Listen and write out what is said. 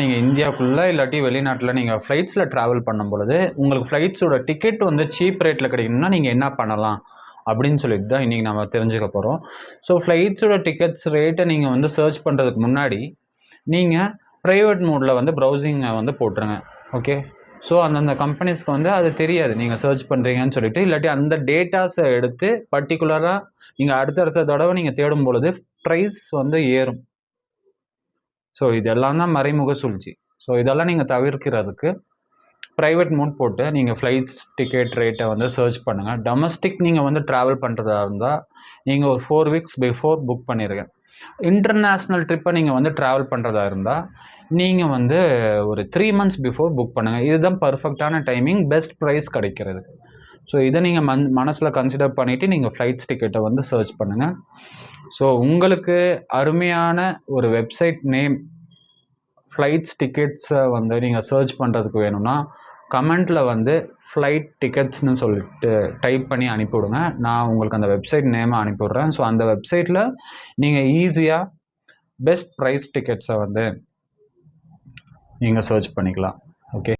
நீங்கள் இந்தியாவுக்குள்ளே இல்லாட்டி வெளிநாட்டில் நீங்கள் ஃப்ளைட்ஸில் ட்ராவல் பண்ணும் பொழுது உங்களுக்கு ஃப்ளைட்ஸோட டிக்கெட் வந்து சீப் ரேட்டில் கிடைக்கணும்னா நீங்கள் என்ன பண்ணலாம்? அப்படின்னு சொல்லிட்டு தான் இன்றைக்கி நம்ம தெரிஞ்சுக்க போகிறோம் ஸோ ஃப்ளைட்ஸோட டிக்கெட்ஸ் ரேட்டை நீங்கள் வந்து சர்ச் பண்ணுறதுக்கு முன்னாடி நீங்கள் ப்ரைவேட் மோடில் வந்து ப்ரௌசிங்கை வந்து போட்டுருங்க. ஓகே ஸோ அந்தந்த கம்பெனிஸ்க்கு வந்து அது தெரியாது. நீங்கள் சர்ச் பண்ணுறீங்கன்னு சொல்லிட்டு இல்லாட்டி அந்த டேட்டாஸை எடுத்து பர்டிகுலராக நீங்கள் அடுத்தடுத்த தடவை நீங்கள் தேடும் பொழுது ப்ரைஸ் வந்து ஏறும். ஸோ இதெல்லாம் தான் மறைமுக சூழ்ச்சி. ஸோ இதெல்லாம் நீங்கள் தவிர்க்கிறதுக்கு ப்ரைவேட் மோட் போட்டு நீங்கள் ஃப்ளைட்ஸ் டிக்கெட் ரேட்டை வந்து சர்ச் பண்ணுங்கள் டொமஸ்டிக் நீங்கள் வந்து ட்ராவல் பண்ணுறதா இருந்தால் நீங்கள் ஒரு ஃபோர் வீக்ஸ் பிஃபோர் புக் பண்ணிடுங்க இன்டர்நேஷ்னல் ட்ரிப்பை நீங்கள் வந்து ட்ராவல் பண்ணுறதா இருந்தால் நீங்கள் வந்து ஒரு த்ரீ மந்த்ஸ் பிஃபோர் புக் பண்ணுங்கள் இதுதான் பர்ஃபெக்டான டைமிங் பெஸ்ட் ப்ரைஸ் கிடைக்கிறது. ஸோ இதை நீங்கள் மன் மனசில் கன்சிடர் பண்ணிவிட்டு நீங்கள் ஃப்ளைட்ஸ் டிக்கெட்டை வந்து சர்ச் பண்ணுங்கள் ஸோ உங்களுக்கு அருமையான ஒரு வெப்சைட் நேம் ஃப்ளைட்ஸ் டிக்கெட்ஸை வந்து நீங்கள் சர்ச் பண்ணுறதுக்கு வேணும்னா கமெண்ட்டில் வந்து ஃப்ளைட் டிக்கெட்ஸ்னு சொல்லிட்டு டைப் பண்ணி அனுப்பிவிடுங்க. நான் உங்களுக்கு அந்த வெப்சைட் நேமை அனுப்பிவிட்றேன். ஸோ அந்த வெப்சைட்டில் நீங்கள் ஈஸியாக பெஸ்ட் ப்ரைஸ் டிக்கெட்ஸை வந்து நீங்கள் சர்ச் பண்ணிக்கலாம். ஓகே